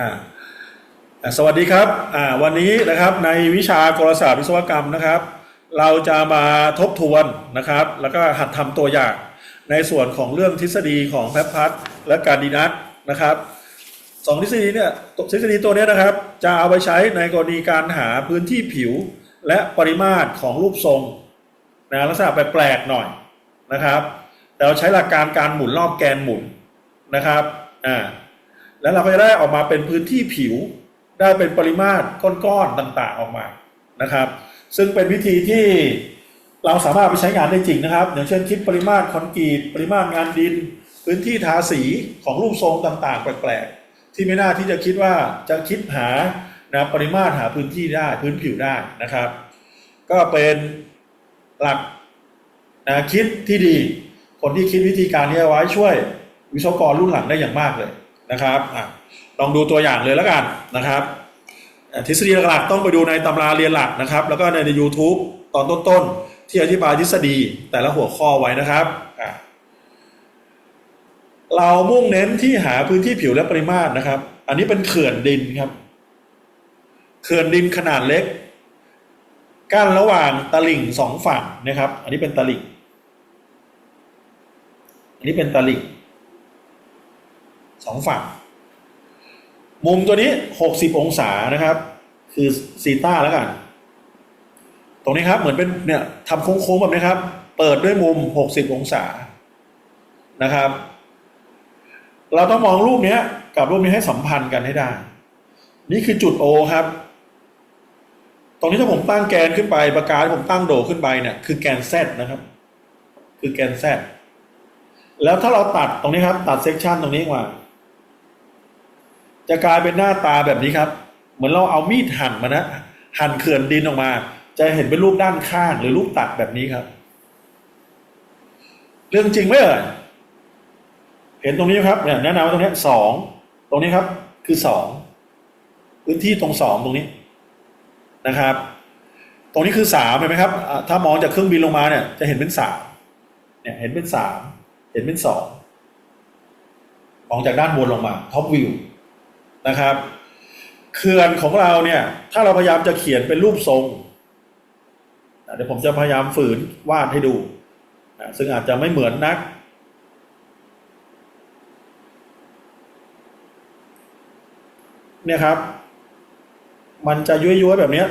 อ่าสวัสดีครับวันนี้นะครับในวิชากลศาสตร์วิศวกรรมนะครับ เราจะมาทบทวนนะครับ แล้วก็หัดทำตัวอย่าง ในส่วนของเรื่องทฤษฎีของแพพัทและการดีนัทนะครับสองทฤษฎีเนี่ยทฤษฎีตัวนี้นะครับ จะเอาไปใช้ในกรณีการหาพื้นที่ผิว และปริมาตรของรูปทรงนะลักษณะแปลกๆหน่อยนะครับแต่เราใช้หลักการการหมุนรอบแกนหมุนนะครับอ่า แล้วเราก็จะได้ออกมาเป็นพื้นที่ผิว ได้เป็นปริมาตรก้อนๆต่าง ๆออกมานะครับ ซึ่งเป็นวิธีที่เราสามารถไปใช้งานได้จริงนะครับ อย่างเช่นคิดปริมาตรคอนกรีตปริมาตรงานดิน พื้นที่ทาสีของรูปทรงต่างๆ แปลกๆ ที่ไม่น่าที่จะคิดว่าจะคิดหานะปริมาตรหาพื้นที่ได้พื้นผิวได้นะครับ ก็เป็นหลักนะคิดที่ดี คนที่คิดวิธีการนี้เอาไว้ช่วยวิศวกรรุ่นหลังได้อย่างมากเลย นะครับอลองดูตัวอย่างเลยแล้วกันนะครับทฤษฎีหลักๆต้องไปดูในตำราเรียนหลักนะครับ แล้วก็ใน YouTube ตอนต้นๆ ที่อธิบายทฤษฎีแต่ละหัวข้อไว้นะครับเรามุ่งเน้นที่หาพื้นที่ผิวและปริมาตรนะครับ อันนี้เป็นเขื่อนดินครับ เขื่อนดินขนาดเล็ก กั้นระหว่างตลิ่งสองฝั่งนะครับ อันนี้เป็นตลิ่ง อันนี้เป็นตลิ่ง สองฝั่ง มุมตัวนี้หกสิบองศานะครับ คือซีต้าแล้วกัน ตรงนี้ครับเหมือนเป็นเนี่ยทำโค้งๆแบบนี้ครับ เปิดด้วยมุมหกสิบองศานะครับ เราต้องมองรูปเนี้ยกับรูปนี้ให้สัมพันธ์กันให้ได้ นี่คือจุด O ครับ ตรงนี้ถ้าผมตั้งแกนขึ้นไปประกาศผมตั้งโดขึ้นไปเนี่ยคือแกน Z นะครับ คือแกน Z แล้วถ้าเราตัดตรงนี้ครับ ตัดเซกชันตรงนี้มา จะกลายเป็นหน้าตาแบบนี้ครับ เหมือนเราเอามีดหั่นมานะหั่นเขื่อนดินออกมา จะเห็นเป็นรูปด้านข้างหรือรูปตัดแบบนี้ครับ เรื่องจริงไหมเอ่ยเห็นตรงนี้ครับเนี่ยแนะนำว่าตรงนี้สองตรงนี้ครับ คือสองพื้นที่ตรงสองตรงนี้นะครับ ตรงนี้คือสามเห็นไหมครับ ถ้ามองจากเครื่องบินลงมาเนี่ย จะเห็นเป็นสามเนี่ยเห็นเป็นสามเห็นเป็นสองมองจากด้านบนลงมาท็อปวิว นะครับเขื่อนของเราเนี่ย ถ้าเราพยายามจะเขียนเป็นรูปทรงเดี๋ยวผมจะพยายามฝืนวาดให้ดูอะซึ่งอาจจะไม่เหมือนนัก เนี่ยครับ มันจะย้วยๆแบบนี้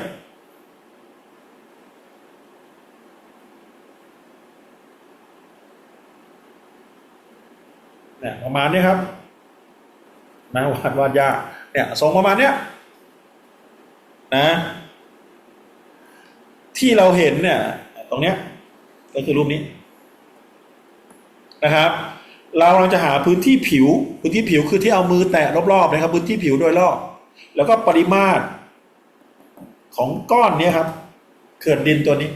เนี่ยประมาณนี้ครับ นะวาดวาดยากเนี่ยทรงประมาณเนี้ยนะที่เราเห็นเนี่ยตรงเนี้ยก็คือรูปนี้นะครับ เรากำลังจะหาพื้นที่ผิว พื้นที่ผิวคือที่เอามือแตะรอบๆนะครับ พื้นที่ผิวโดยรอบ แล้วก็ปริมาตรของก้อนเนี้ยครับ เขื่อนดินตัวนี้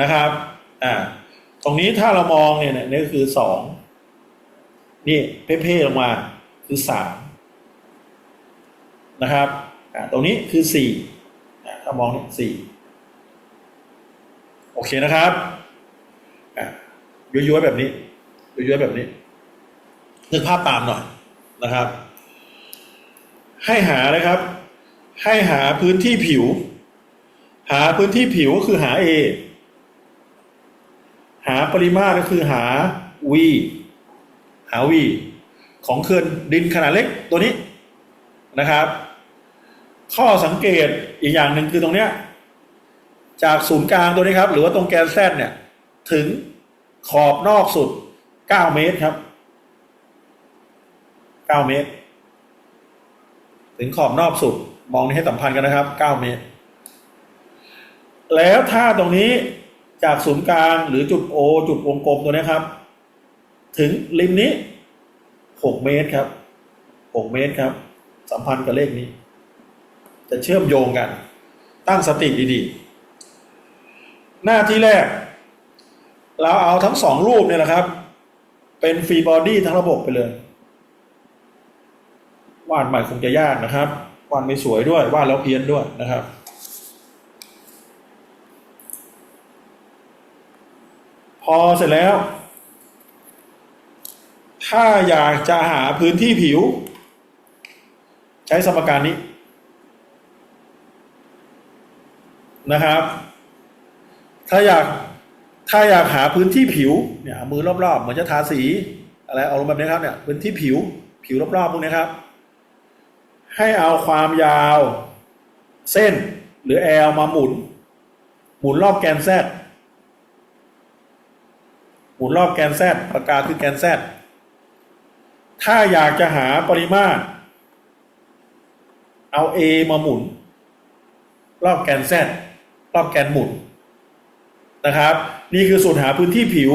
นะครับอ่าตรงนี้ถ้าเรามองเนี่ยเนี่ยนี่ก็คือสองนี่เพ่ๆลงมา คือสามนะครับตรงนี้คือสี่ถ้ามองนี่สี่โอเคนะครับย้อยๆแบบนี้ย้อยๆแบบนี้นึกภาพตามหน่อยนะครับ ให้หาเลยครับ ให้หาพื้นที่ผิว หาพื้นที่ผิวก็คือหา A หาปริมาตรก็คือหา V หา V ของเขื่อนดินขนาดเล็กตัวนี้นะครับ ข้อสังเกตอีกอย่างหนึ่งคือตรงเนี้ยจากศูนย์กลางตัวนี้ครับ หรือว่าตรงแกนแซดเนี่ย ถึงขอบนอกสุด 9 เมตรครับ 9 เมตร ถึงขอบนอกสุด มองนี้ให้สัมพันธ์กันนะครับ 9 เมตร แล้วถ้าตรงนี้จากศูนย์กลางหรือจุด O จุดวงกลมตัวนี้ครับ ถึงริมนี้ 6เมตรครับ6เมตรครับ สัมพันธ์กับเลขนี้ จะเชื่อมโยงกัน ตั้งสติดีๆ หน้าที่แรก เราเอาทั้งสองรูปเนี่ยนะครับ เป็นฟรีบอดี้ทั้งระบบไปเลยวาดใหม่คงจะยากนะครับวาดไม่สวยด้วยวาดแล้วเพี้ยนด้วยนะครับพอเสร็จแล้ว ถ้าอยากจะหาพื้นที่ผิว ใช้สมการนี้ นะครับ ถ้าอยากถ้าอยากหาพื้นที่ผิวเนี่ยมือรอบๆ เหมือนจะทาสีอะไรเอาลงแบบนี้ครับเนี่ยพื้นที่ผิวผิวรอบๆพวกนี้ครับ ให้เอาความยาว เส้นหรือแอลมาหมุน หมุนรอบแกนแซดหมุนรอบแกนแซดปากกาคือแกนแซด ถ้าอยากจะหาปริมาตร เอา A มาหมุน รอบแกน Z รอบแกนหมุนนะครับ นี่คือสูตรหาพื้นที่ผิว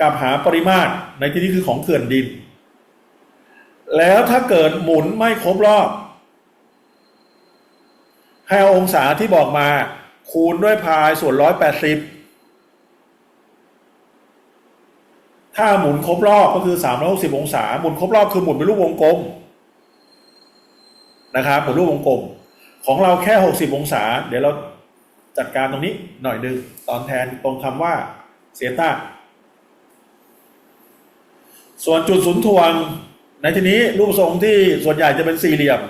กับหาปริมาตรในที่นี้คือของเขื่อนดิน แล้วถ้าเกิดหมุนไม่ครบรอบ ให้เอาองศาที่บอกมาคูณด้วยพายส่วนร้อยแปดสิบ ถ้าหมุนครบรอบก็คือสามร้อยหกสิบองศา หมุนครบรอบคือหมุนเป็นรูปวงกลมนะครับหมุนรูปวงกลม ของเราแค่ 60 องศา เดี๋ยวเราจัดการตรงนี้หน่อยหนึ่งตอนแทนตรงคำว่าเซต้าส่วนจุดศูนย์ถ่วง ในที่นี้รูปทรงที่ส่วนใหญ่จะเป็นสี่เหลี่ยม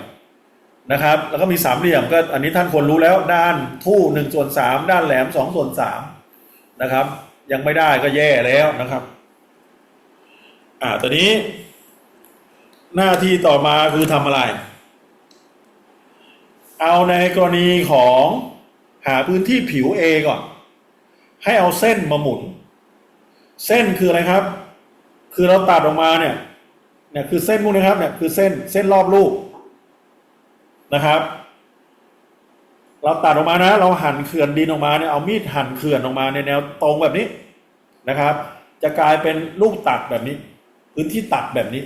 นะครับ แล้วก็มีสามเหลี่ยมก็อันนี้ท่านควรรู้แล้วด้านทู่หนึ่งส่วนสามด้านแหลมสองส่วนสามนะครับ ยังไม่ได้ก็แย่แล้วนะครับ อ่าตอนนี้ หน้าที่ต่อมาคือทำอะไร เอาในกรณีของหาพื้นที่ผิว A ก่อน ให้เอาเส้นมาหมุน เส้นคืออะไรครับ คือเราตัดออกมาเนี่ยเนี่ยคือเส้นพวกนี้ครับเนี่ยคือเส้นเส้นรอบลูกนะครับ เราตัดออกมานะ เราหั่นเขื่อนดินออกมาเนี่ยเอามีดหั่นเขื่อนออกมาในแนวตรงแบบนี้นะครับ จะกลายเป็นลูกตัดแบบนี้ พื้นที่ตัดแบบนี้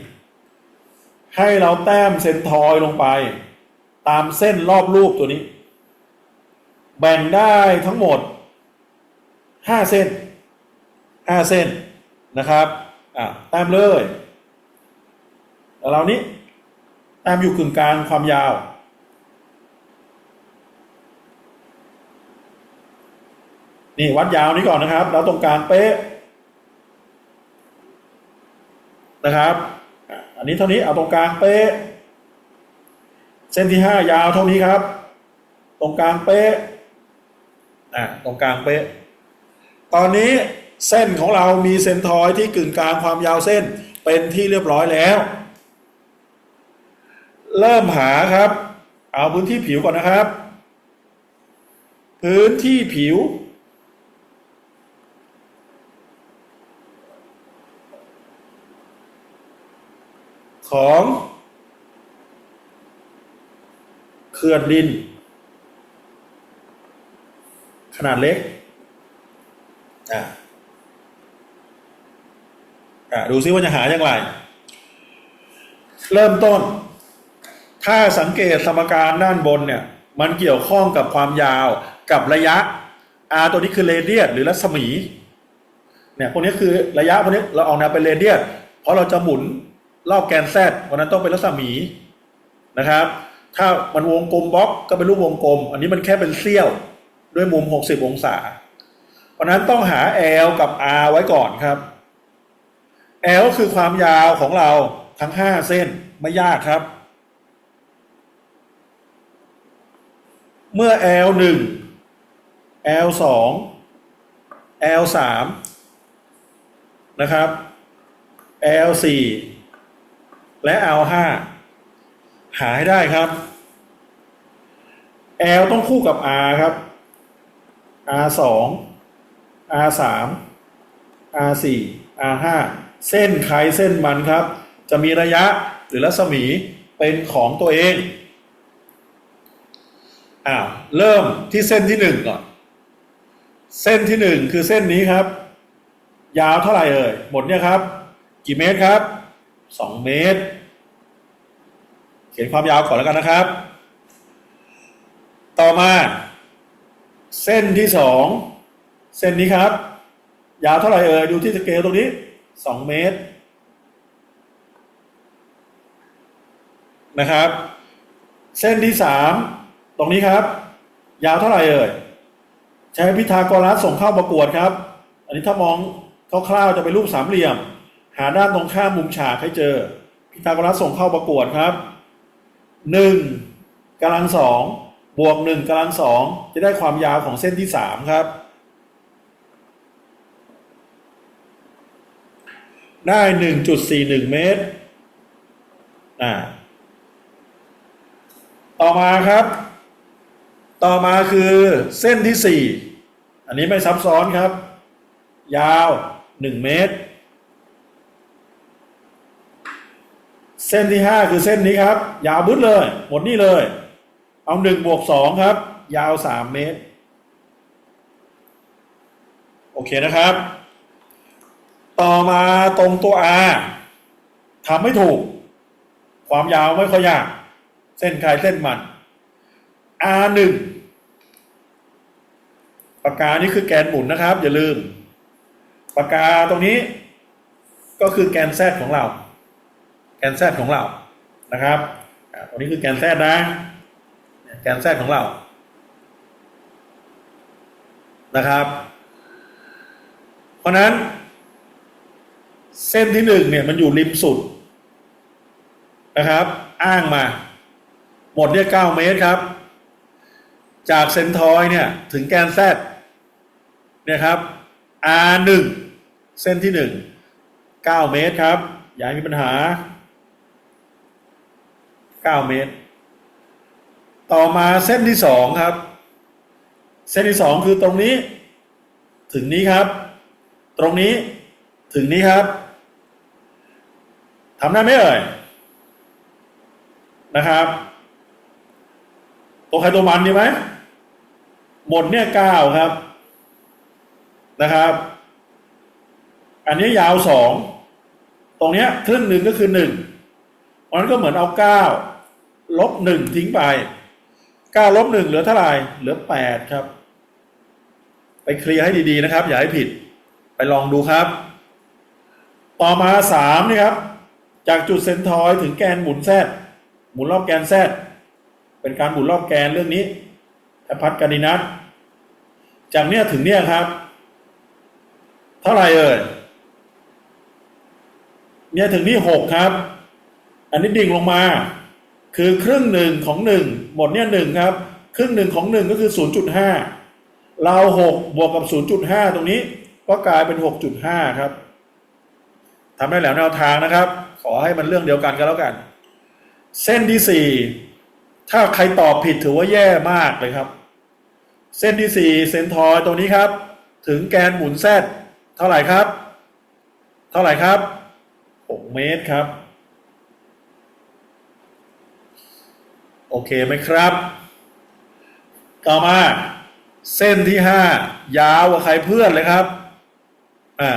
ให้เราแต้มเซนทอยลงไป ตามเส้นรอบรูปตัวนี้ แบ่งได้ทั้งหมดห้าเส้นห้าเส้นนะครับอะตามเลยแล้วเรานี้ตามอยู่กึ่งกลางความยาว นี่วัดยาวนี้ก่อนนะครับ แล้วตรงกลางเป๊ะ นะครับ อันนี้เท่านี้เอาตรงกลางเป๊ะ เส้นที่ห้ายาวเท่านี้ครับ ตรงกลางเป๊ะอะตรงกลางเป๊ะ ตอนนี้เส้นของเรามีเซนทอยที่กึ่งกลางความยาวเส้นเป็นที่เรียบร้อยแล้ว เริ่มหาครับ เอาพื้นที่ผิวก่อนนะครับ พื้นที่ผิว ของเขื่อนดิน ขนาดเล็กอะอะดูซิว่าจะหาอย่างไร เริ่มต้น ถ้าสังเกตสมการด้านบนเนี่ย มันเกี่ยวข้องกับความยาวกับระยะ r ตัวนี้คือเรเดียสหรือรัศมีเนี่ยพวกนี้คือระยะพวกนี้เราเอาแนวเป็นเรเดียสเพราะเราจะหมุน รอบแกนแซดเพราะนั้นต้องเป็นรัศมีนะครับ ถ้ามันวงกลมบล็อกก็เป็นรูปวงกลม อันนี้มันแค่เป็นเสี้ยวด้วยมุม 60 องศาเพราะนั้นต้องหา L กับ R ไว้ก่อนครับ L คือความยาวของเราทั้ง 5 เส้นไม่ยากครับ เมื่อ L 1 L 2 L 3นะครับ L 4 และ L 5หาให้ได้ครับ L ต้องคู่กับ R ครับ R 2 R 3 R 4 R 5เส้นใครเส้นมันครับ จะมีระยะหรือรัศมีเป็นของตัวเองอ้าวเริ่มที่เส้นที่หนึ่งก่อน เส้นที่หนึ่งคือเส้นนี้ครับ ยาวเท่าไหร่เอ่ยหมดเนี่ยครับ กี่เมตรครับสองเมตร ขียนความยาวก่อนแล้วกันนะครับ ต่อมา เส้นที่สองเส้นนี้ครับ ยาวเท่าไหร่เอ่ยดูที่สเกลตรงนี้สองเมตร นะครับ เส้นที่สามตรงนี้ครับ ยาวเท่าไหร่เอ่ยใช้พิธากรัสส่งเข้าประกวดครับ อันนี้ถ้ามองคร่าวๆจะเป็นรูปสามเหลี่ยม หาด้านตรงข้ามมุมฉากให้เจอ พิธากรัสส่งเข้าประกวดครับ หนึ่งกำลังสองบวกหนึ่งกำลังสองจะได้ความยาวของเส้นที่สามครับ ได้หนึ่งจุดสี่หนึ่งเมตรอ่าต่อมาครับ ต่อมาคือเส้นที่สี่อันนี้ไม่ซับซ้อนครับ ยาวหนึ่งเมตร เส้นที่ห้าคือเส้นนี้ครับ ยาวบึ้ดเลย หมดนี่เลย เอาหนึ่งบวกสองครับ ยาวสามเมตร โอเคนะครับ ต่อมาตรงตัว R ทำไม่ถูก ความยาวไม่ค่อยยาก เส้นใครเส้นมัน R หนึ่งปากกานี่คือแกนหมุนนะครับ อย่าลืม ปากกาตรงนี้ ก็คือแกนแซดของเรา แกนแซดของเรานะครับอ่าตรงนี้คือแกนแซดนะ แกนแซดของเรา นะครับ เพราะนั้น เส้นที่หนึ่งเนี่ยมันอยู่ริมสุดนะครับ อ้างมา หมดเนี่ยเก้าเมตรครับ จากเซนทอยเนี่ยถึงแกนแซดเนี่ยครับ R หนึ่งเส้นที่หนึ่งเก้าเมตรครับ อย่าให้มีปัญหา เก้าเมตร ต่อมาเส้นที่สองครับ เส้นที่สองคือตรงนี้ ถึงนี้ครับ ตรงนี้ถึงนี้ครับทำได้ไหมเอ่ยนะครับตัวใครตัวมันดีไหมหมดเนี่ยเก้าครับนะครับ อันนี้ยาวสองตรงเนี้ยครึ่งหนึ่งก็คือหนึ่งเพราะนั้นก็เหมือนเอาเก้า ลบหนึ่งทิ้งไปเก้าลบหนึ่งเหลือเท่าไหร่เหลือแปดครับ ไปเคลียร์ให้ดีๆนะครับ อย่าให้ผิด ไปลองดูครับ ต่อมาสามนี่ครับ จากจุดเซนทอยถึงแกนหมุนแซดหมุนรอบแกนแซดเป็นการหมุนรอบแกนเรื่องนี้ถ้าพัดกานินัทจากเนี้ยถึงเนี้ยครับ เท่าไหร่เอ่ยเนี่ยถึงนี่หกครับ อันนี้ดิ่งลงมา คือครึ่งหนึ่งของหนึ่งหมดเนี่ยหนึ่งครับ ครึ่งหนึ่งของหนึ่งก็คือศูนย์จุดห้าเราหกบวกกับศูนย์จุดห้าตรงนี้ก็กลายเป็นหกจุดห้าครับทำได้แล้วแนวทางนะครับ ขอให้มันเรื่องเดียวกันก็แล้วกัน เส้นที่สี่ถ้าใครตอบผิดถือว่าแย่มากเลยครับ เส้นที่สี่เซนทอยตรงนี้ครับ ถึงแกนหมุนแซดเท่าไหร่ครับ เท่าไหร่ครับหกเมตรครับ โอเคไหมครับ ต่อมา เส้นที่ห้ายาวกว่าใครเพื่อนเลยครับอ่า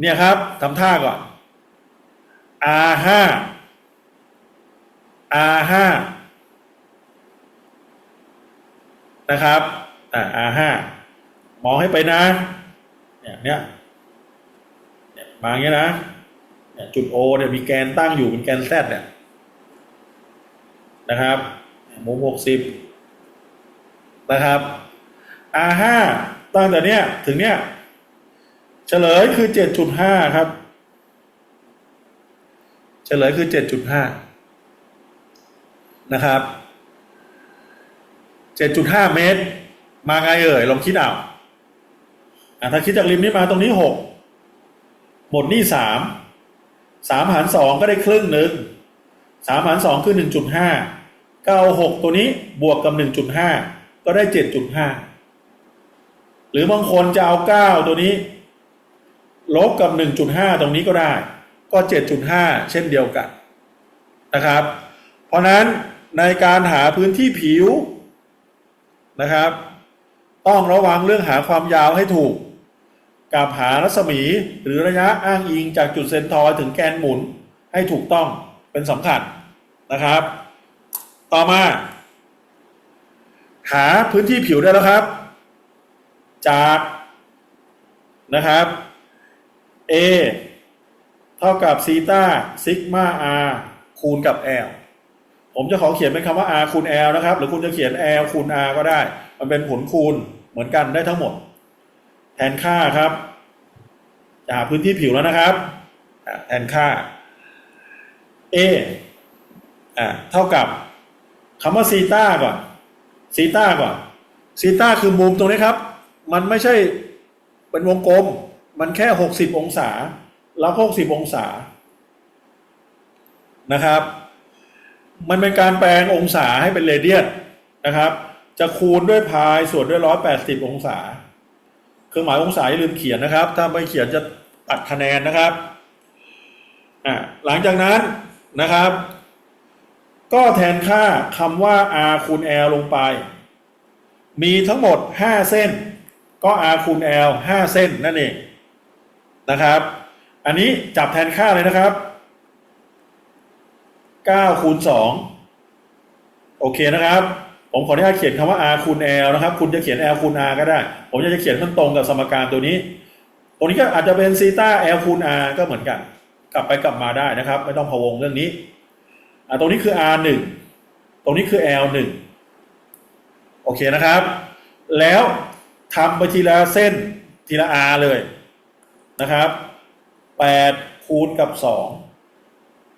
เนี่ยครับทำท่าก่อน R ห้า R ห้านะครับอ่า R ห้ามองให้ไปนะ เนี่ยเนี่ยมาอย่างเงี้ยนะเนี่ยจุด O เนี่ยมีแกนตั้งอยู่เป็นแกน Z เนี่ย นะครับมุมหกสิบนะครับ R ห้าตั้งแต่เนี้ยถึงเนี้ยเฉลยคือเจ็ดจุดห้าครับ เฉลยคือเจ็ดจุดห้านะครับเจ็ดจุดห้าเมตร มาไงเอ่ยลองคิดเอาอะถ้าคิดจากริมนี้มาตรงนี้หกหมดนี่สามสามหารสองก็ได้ครึ่งหนึ่ง สามหารสองคือหนึ่งจุดห้าเก็เอาหกตัวนี้บวกกับหนึ่งจุดห้าก็ได้เจ็ดจุดห้าหรือบางคนจะเอาเก้าตัวนี้ ลบกับ1.5ตรงนี้ก็ได้ ก็7.5เช่นเดียวกันนะครับ เพราะนั้นในการหาพื้นที่ผิวนะครับ ต้องระวังเรื่องหาความยาวให้ถูกกับหารัศมีหรือระยะอ้างอิงจากจุดเซนทอยถึงแกนหมุนให้ถูกต้อง เป็นสำคัญนะครับ ต่อมา หาพื้นที่ผิวได้แล้วครับ จากนะครับ A เท่ากับซีตาซิกมา R คูณกับ L ผมจะขอเขียนเป็นคำว่า R คูณ L นะครับ หรือคุณจะเขียน L คูณ R ก็ได้ มันเป็นผลคูณเหมือนกันได้ทั้งหมด แทนค่าครับ จะหาพื้นที่ผิวแล้วนะครับ แทนค่า A อ่าเท่ากับคำว่าซีต้าก่อนซีต้าก่อนซีต้าคือมุมตรงนี้ครับ มันไม่ใช่เป็นวงกลม มันแค่หกสิบองศา แล้วหกสิบองศานะครับ มันเป็นการแปลงองศาให้เป็นเรเดียนนะครับ จะคูณด้วยพายส่วนด้วยร้อยแปดสิบองศา เครื่องหมายองศาอย่าลืมเขียนนะครับ ถ้าไม่เขียนจะตัดคะแนนนะครับอ่าหลังจากนั้น นะครับ ก็แทนค่าคำว่า r คูณ l ลงไป มีทั้งหมด 5 เส้น ก็ r คูณ l 5 เส้นนั่นเองนะครับ อันนี้จับแทนค่าเลยนะครับ9คูณ2โอเคนะครับ ผมขออนุญาตเขียนคำว่า r คูณ l นะครับ คุณจะเขียน l คูณ r ก็ได้ ผมอยากจะเขียนมันตรงกับสมการตัวนี้ ตรงนี้ก็อาจจะเป็นซีต้า l คูณ r ก็เหมือนกัน กลับไปกลับมาได้นะครับ ไม่ต้องพะวงเรื่องนี้อ่ตรงนี้คือ r หนึ่งตรงนี้คือ l หนึ่งโอเคนะครับ แล้วทำไปทีละเส้นทีละ r เลยนะครับแปดคูณกับสอง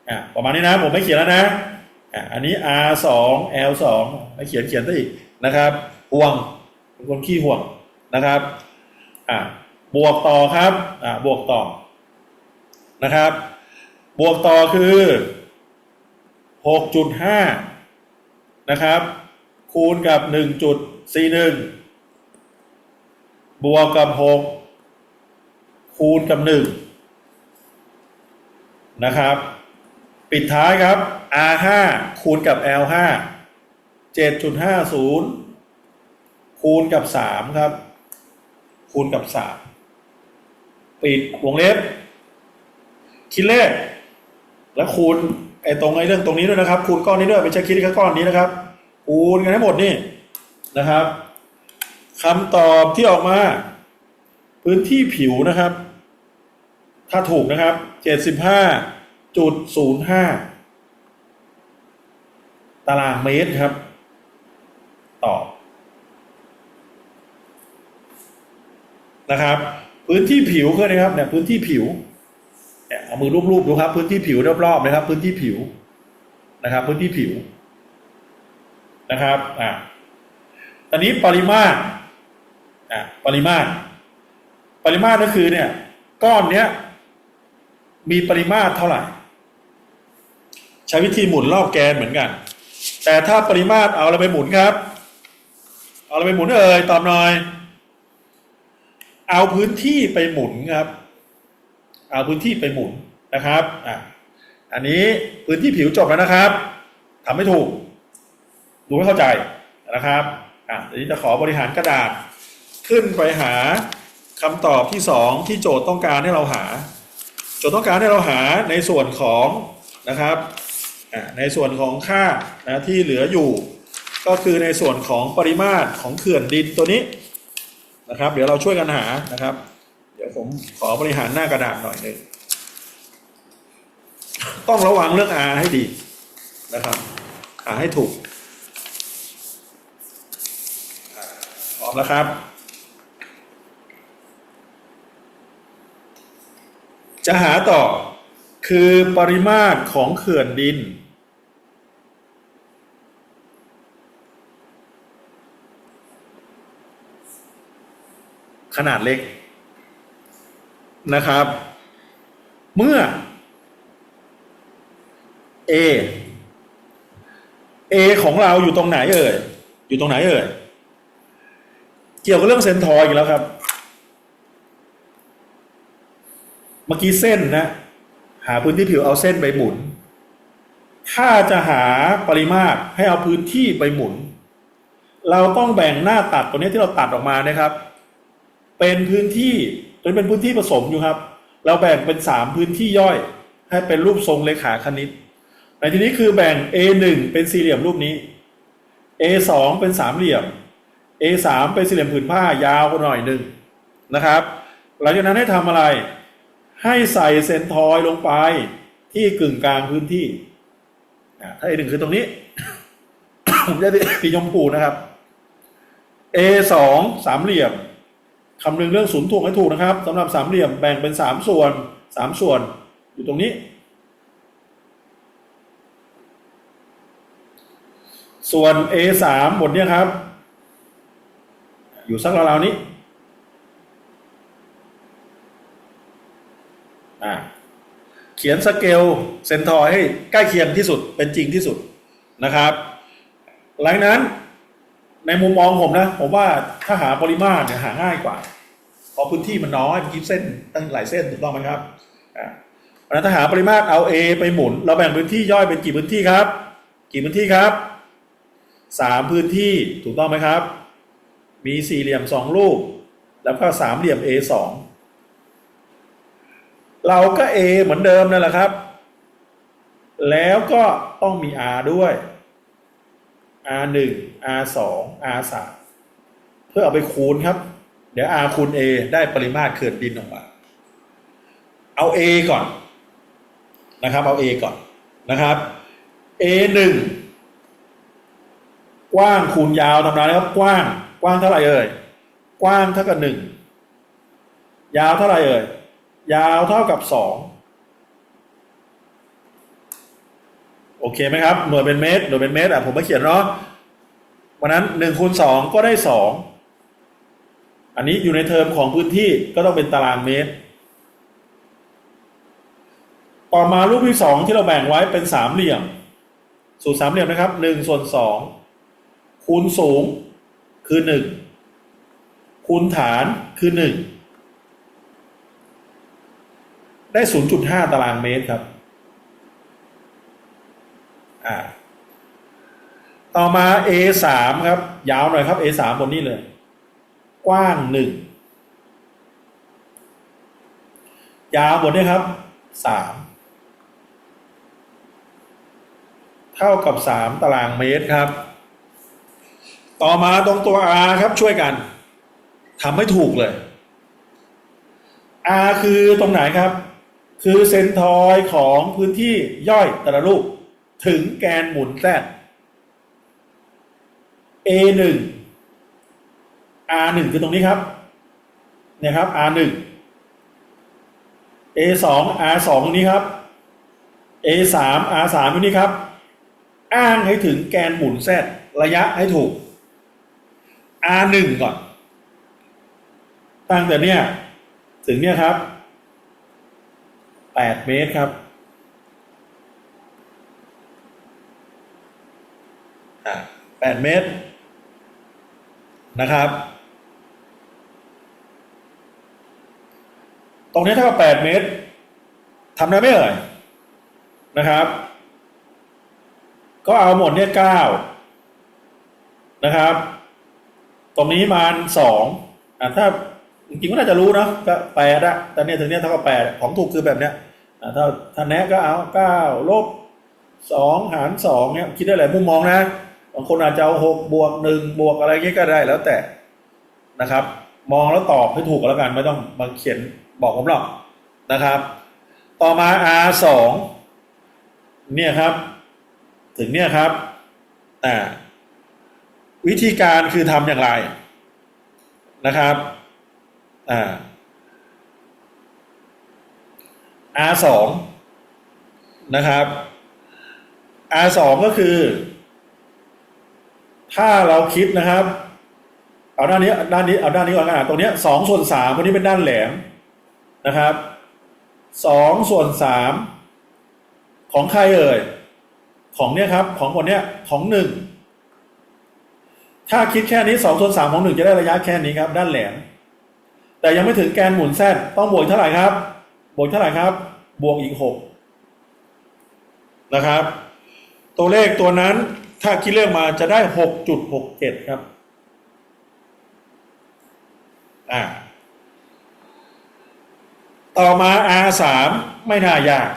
อะประมาณนี้นะผมไม่เขียนแล้วนะอะอันนี้ r สอง l สองไม่เขียนเขียนได้อีกนะครับห่วงเป็นคนขี้ห่วงนะครับอะบวกต่อครับอะบวกต่อ นะครับ บวกต่อคือหกจุดห้านะครับ คูณกับหนึ่งจุดสี่หนึ่งบวกกับหกคูณกับหนึ่งนะครับ ปิดท้ายครับ r ห้าคูณกับ l ห้าเจ็ดจุดห้าศูนย์คูณกับสามครับ คูณกับสามปิดวงเล็บ คิดเลข แล้วคูณไอ้ตรงไอ้เรื่องตรงนี้ด้วยนะครับ คูณก้อนนี้ด้วยไม่ใช่คิดแค่ก้อนนี้นะครับ คูณกันให้หมดนี่นะครับคำตอบที่ออกมา พื้นที่ผิวนะครับ ถ้าถูกนะครับเจ็ดสิบห้าจุดศูนย์ห้าตารางเมตรครับ ตอบนะครับ พื้นที่ผิวคือนะครับเนี่ยพื้นที่ผิว เอามือรูปๆดูครับ พื้นที่ผิวรอบๆนะครับ พื้นที่ผิวนะครับ พื้นที่ผิวนะครับ อ่าตอนนี้ปริมาตรอ่าปริมาตร ปริมาตรก็คือเนี่ย ก้อนเนี้ย มีปริมาตรเท่าไหร่ ใช้วิธีหมุนรอบแกนเหมือนกัน แต่ถ้าปริมาตรเอาอะไรไปหมุนครับ เอาอะไรไปหมุนเอ่ยตอบหน่อย เอาพื้นที่ไปหมุนครับ เอาพื้นที่ไปหมุนนะครับอะอันนี้พื้นที่ผิวจบแล้วนะครับทำไม่ถูก ดูไม่เข้าใจนะครับอะเดี๋ยวนี้จะขอบริหารกระดาษ ขึ้นไปหาคำตอบที่สองที่โจทย์ต้องการให้เราหา โจทย์ต้องการให้เราหาในส่วนของนะครับอะในส่วนของค่านะที่เหลืออยู่ ก็คือในส่วนของปริมาตรของเขื่อนดินตัวนี้นะครับ เดี๋ยวเราช่วยกันหานะครับ ดี๋ยวผมขอบริหารหน้ากระดาษหน่อยหนึ่งต้องระวังเรื่อง R ให้ดีนะครับหาให้ถูกพร้อมแล้วครับจะหาต่อคือปริมาตรของเขื่อนดิน ขนาดเล็ก นะครับ เมื่อ A A ของเราอยู่ตรงไหนเอ่ย อยู่ตรงไหนเอ่ย เกี่ยวกับเรื่องเซนทอยอีกแล้วครับ เมื่อกี้เส้นนะ หาพื้นที่ผิวเอาเส้นไปหมุน ถ้าจะหาปริมาตรให้เอาพื้นที่ไปหมุน เราต้องแบ่งหน้าตัดตัวนี้ที่เราตัดออกมานะครับ เป็นพื้นที่ เป็นเป็นพื้นที่ผสมอยู่ครับ เราแบ่งเป็นสามพื้นที่ย่อย ให้เป็นรูปทรงเลขาคณิต ในที่นี้คือแบ่ง A1 เป็นสี่เหลี่ยมรูปนี้ A2 เป็นสามเหลี่ยม A3 เป็นสี่เหลี่ยมผืนผ้ายาวกว่าหน่อยหนึ่งนะครับ หลังจากนั้นให้ทำอะไร ให้ใส่เซนทอยลงไปที่กึ่งกลางพื้นที่ ถ้า A1 คือตรงนี้ ผมจะสีชมพูนะครับ A2 สามเหลี่ยม คำนึงเรื่องศูนย์ถ่วงให้ถูกนะครับสำหรับสามเหลี่ยมแบ่งเป็นสามส่วนสามส่วน อยู่ตรงนี้ ส่วน A สามบทเนี้ยครับ อยู่สักราวๆนี้อ่าเขียนสเกลเซนทอยให้ใกล้เคียงที่สุดเป็นจริงที่สุดนะครับ หลังนั้นในมุมมองผมนะ ผมว่าถ้าหาปริมาตรเนี่ยหาง่ายกว่า พราะพื้นที่มันน้อยมันกินเส้นตั้งหลายเส้นถูกต้องไหมครับอ่าเพราะนั้นถ้าหาปริมาตรเอา A ไปหมุน เราแบ่งพื้นที่ย่อยเป็นกี่พื้นที่ครับ กี่พื้นที่ครับสามพื้นที่ถูกต้องไหมครับ มีสี่เหลี่ยมสองลูก แล้วก็สามเหลี่ยม A สองเราก็ A เหมือนเดิมนั่นแหละครับ แล้วก็ต้องมี R ด้วย R หนึ่ง R สอง R สามเพื่อเอาไปคูณครับ เดี๋ยว R คูณ A ได้ปริมาตรเขื่อนดินออกมา เอา A ก่อนนะครับ เอา A ก่อนนะครับ A หนึ่งกว้างคูณยาวทำนายนะครับ กว้าง กว้างเท่าไหร่เอ่ยกว้างเท่ากับหนึ่งยาวเท่าไหร่เอ่ยยาวเท่ากับสองโอเคไหมครับหน่วยเป็นเมตรหน่วยเป็นเมตรอะผมไม่เขียนเนาะวันนั้นหนึ่งคูณสองก็ได้สอง อันนี้อยู่ในเทอมของพื้นที่ก็ต้องเป็นตารางเมตร ต่อมารูปที่สองที่เราแบ่งไว้เป็นสามเหลี่ยม สูตรสามเหลี่ยมนะครับหนึ่งส่วนสองคูณสูงคือหนึ่งคูณฐานคือหนึ่งได้ศูนย์จุดห้าตารางเมตรครับอ่าต่อมา A สามครับ ยาวหน่อยครับ A สามบนนี้เลย กว้างหนึ่งยาวบนนี้ครับสามเท่ากับสามตารางเมตรครับ ต่อมาตรงตัว R ครับช่วยกันทำให้ถูกเลย R คือตรงไหนครับ คือเซนทอยของพื้นที่ย่อยแต่ละรูปถึงแกนหมุนแซ A หนึ่ง R หนึ่งคือตรงนี้ครับเนี่ยครับ R หนึ่ง A สอง R สองตรงนี้ครับ A สาม R สามตรงนี้ครับ อ้างให้ถึงแกนหมุนแซระยะให้ถูก R หนึ่งก่อน ตั้งแต่เนี่ยถึงเนี่ยครับแปดเมตรครับแปดเมตรนะครับ ตรงนี้เท่ากับแปดเมตรทำได้ไหมเอ่ยนะครับ ก็เอาหมดเนี่ยเก้านะครับ ตรงนี้มาสองอะถ้าจริงๆก็น่าจะรู้เนะก็แปดอะแต่เนี่ยถึงเนี่ยเท่ากับแปดของถูกคือแบบเนี้ยอะถ้าถ้าแนะก็เอาเก้าลบสองหารสองเนี่ยคิดได้หลายมุมมองนะบางคนอาจจะเอาหกบวกหนึ่งบวกอะไรเงี้ยก็ได้แล้วแต่นะครับ มองแล้วตอบให้ถูกก็แล้วกันไม่ต้องมาเขียน บอกผมหรอกนะครับ ต่อมา R สองเนี่ยครับ ถึงเนี่ยครับอ่าวิธีการคือทำอย่างไรนะครับอ่า R สองนะครับ R สองก็คือ ถ้าเราคิดนะครับ เอาด้านนี้ด้านนี้เอาด้านนี้ก่อนนะตรงเนี้ยสองส่วนสามวันนี้เป็นด้านแหลม นะครับสองส่วนสามของใครเอ่ยของเนี้ยครับ ของคนเนี้ยของหนึ่งถ้าคิดแค่นี้สองส่วนสามของหนึ่งจะได้ระยะแค่นี้ครับ ด้านแหลมแต่ยังไม่ถึงแกนหมุนแซดต้องบวกเท่าไหร่ครับ บวกเท่าไหร่ครับ บวกอีกหกนะครับ ตัวเลขตัวนั้นถ้าคิดเลขมาจะได้หกจุดหกเจ็ดครับ อ่า ต่อมา R สามไม่น่ายาก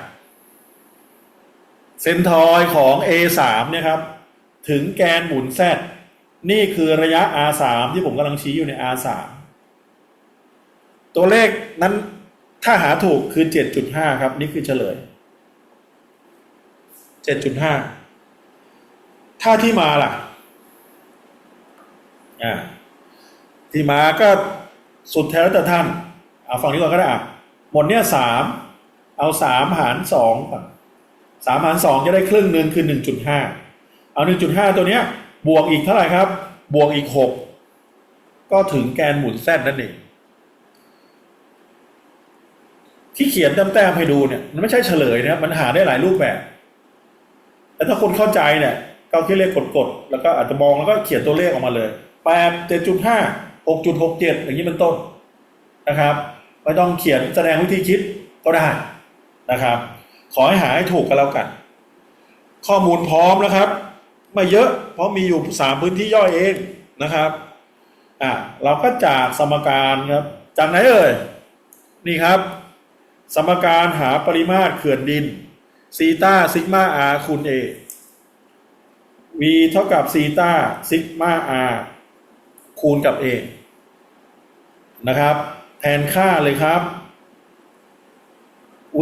เซนทอยของ A สามเนี่ยครับ ถึงแกนหมุน Z นี่คือระยะ R สามที่ผมกำลังชี้อยู่ใน R สามตัวเลขนั้นถ้าหาถูกคือเจ็ดจุดห้าครับ นี่คือเฉลยเจ็ดจุดห้าถ้าที่มาล่ะ อ่า ที่มาก็สุดแท้แต่ท่าน เอาฝั่งนี้ก่อนก็ได้อะ หมดเนี่ยสามเอาสามหารสองก่อนสามหารสองจะได้ครึ่งหนึ่งคือหนึ่งจุดห้าเอา1.5ตัวเนี้ย บวกอีกเท่าไหร่ครับ บวกอีก6ก็ถึงแกนหมุนแซดนั่นเองที่เขียนแต้มๆให้ดูเนี่ยมันไม่ใช่เฉลยนะมันหาได้หลายรูปแบบแต่ถ้าคนเข้าใจเนี่ยก็แค่เลขกดๆแล้วก็อาจจะมองแล้วก็เขียนตัวเลขออกมาเลยแปดเจ็ดจุดห้าหกจุดหกเจ็ดอย่างนี้เป็นต้นนะครับ ไม่ต้องเขียนแสดงวิธีคิดก็ได้นะครับ ขอให้หาให้ถูกกันแล้วกัน ข้อมูลพร้อมนะครับไม่เยอะเพราะมีอยู่สามพื้นที่ย่อยเองนะครับอะเราก็จากสมการครับ จากไหนเอ่ยนี่ครับ สมการหาปริมาตรเขื่อนดินซีตาซิกมาอาคูณ A v เท่ากับซีตาซิกมาอาคูณกับ A นะครับ แทนค่าเลยครับ v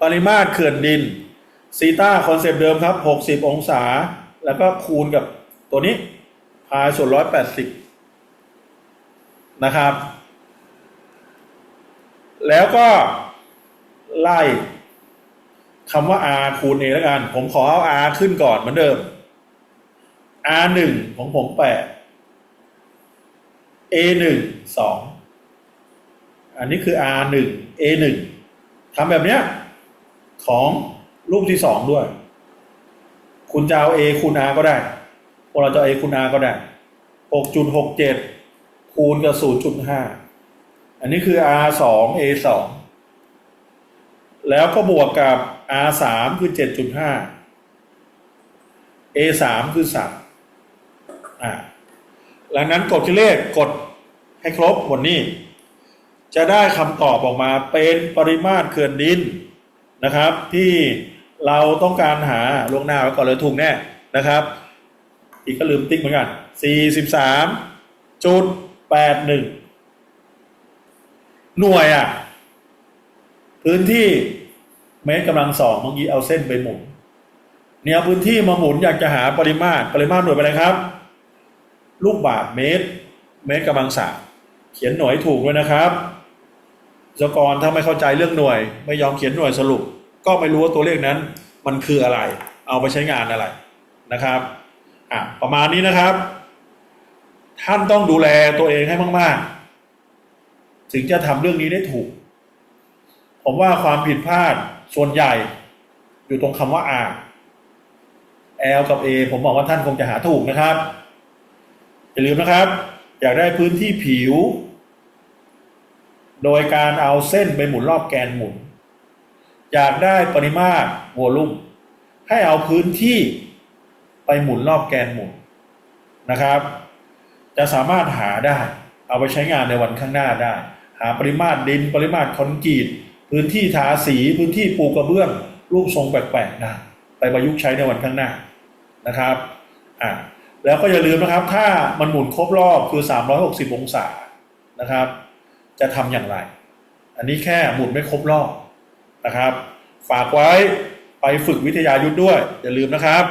ปริมาตรเขื่อนดินซีตาคอนเซปต์เดิมครับ 60 องศา แล้วก็คูณกับตัวนี้พายส่วน 180 นะครับ แล้วก็ไล่คำว่า r คูณ a แล้วกัน ผมขอเอา r ขึ้นก่อนเหมือนเดิม r หนึ่งของผมแปด a หนึ่งส อันนี้คือ r หนึ่ง a หนึ่งทำแบบเนี้ยของรูปที่สองด้วย คุณจะเอา a คูณ r ก็ได้ พวกเราจะ a คูณ r ก็ได้หกจุดหกเจ็ดคูณกับศูนย์จุดห้าอันนี้คือ r สอง a สองแล้วก็บวกกับ r สามคือเจ็ดจุดห้า a สามคือสามอ่าหลังนั้นกดที่เลขกดให้ครบหมดนี้ จะได้คำตอบออกมาเป็นปริมาตรเขื่อนดินนะครับ ที่เราต้องการหาลงหน้าไว้ก่อนเลยถูกแน่นะครับ อีกก็ลืมติ๊กเหมือนกัน 43จุด81 หน่วยอะ พื้นที่เมตรกำลังสองเมื่อกี้เอาเส้นไปหมุนเนี่ยพื้นที่มาหมุนอยากจะหาปริมาตรปริมาตรหน่วยไปเลยครับ ลูกบาทเมตร เมตรกำลังสามเขียนหน่วยถูกด้วยนะครับ วิศวกรถ้าไม่เข้าใจเรื่องหน่วย ไม่ยอมเขียนหน่วยสรุป ก็ไม่รู้ว่าตัวเลขนั้น มันคืออะไร เอาไปใช้งานอะไรนะครับอะประมาณนี้นะครับ ท่านต้องดูแลตัวเองให้มาก ๆ ถึงจะทำเรื่องนี้ได้ถูก ผมว่าความผิดพลาดส่วนใหญ่ อยู่ตรงคำว่า R L กับ A ผมบอกว่าท่านคงจะหาถูกนะครับ อย่าลืมนะครับ อยากได้พื้นที่ผิว โดยการเอาเส้นไปหมุนรอบแกนหมุน อยากได้ปริมาตรวอลุ่มให้เอาพื้นที่ไปหมุนรอบแกนหมุนนะครับ จะสามารถหาได้ เอาไปใช้งานในวันข้างหน้าได้ หาปริมาตรดินปริมาตรคอนกรีตพื้นที่ทาสีพื้นที่ปูกระเบื้อง รูปทรงแปลกๆได้ไปประยุกต์ใช้ในวันข้างหน้านะครับอ่าแล้วก็อย่าลืมนะครับ ถ้ามันหมุนครบรอบคือ 360 องศานะครับ จะทำอย่างไร อันนี้แค่หมุนไม่ครบรอบนะครับ ฝากไว้ไปฝึกวิทยายุทธด้วย อย่าลืมนะครับ